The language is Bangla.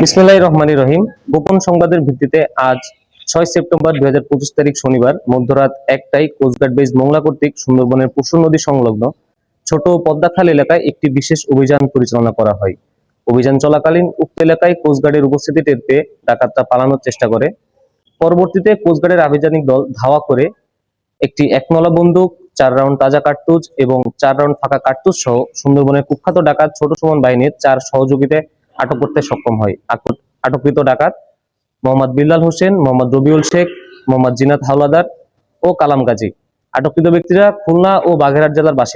বিসমিল্লাহ রহমানি রহিম। গোপন সংবাদের ভিত্তিতে আজ ছয় সেপ্টেম্বর দুই হাজার পঁচিশ তারিখ শনিবার, মধ্যরাত একটাই কোস্টগার্ড বেস মোংলা কর্তৃক সুন্দরবনের নদী সংলগ্ন ছোট পদ্মাখাল এলাকায় একটি বিশেষ অভিযান পরিচালনা করা হয়। অভিযান চলাকালীন উক্ত এলাকায় কোস্টগার্ডের উপস্থিতি টের পেয়ে পালানোর চেষ্টা করে। পরবর্তীতে কোস্টগার্ডের আভিযানিক দল ধাওয়া করে একটি একনলা বন্দুক, চার রাউন্ড তাজা কার্তুজ এবং চার রাউন্ড ফাঁকা কার্তুজ সহ সুন্দরবনের কুখ্যাত ডাকাত ছোট সুমন বাহিনীর চার সহযোগীতে আটক করতে সক্ষম হয়। আটককৃত ডাকাত মোহাম্মদ বিল্লাল হোসেন, মোহাম্মদ রবিউল শেখ, মোহাম্মদ জিনাত হাওলাদার ও কালাম গাজী। আটককৃত ব্যক্তিরা খুলনা ও বাগেরহাট জেলার বাসিন্দা।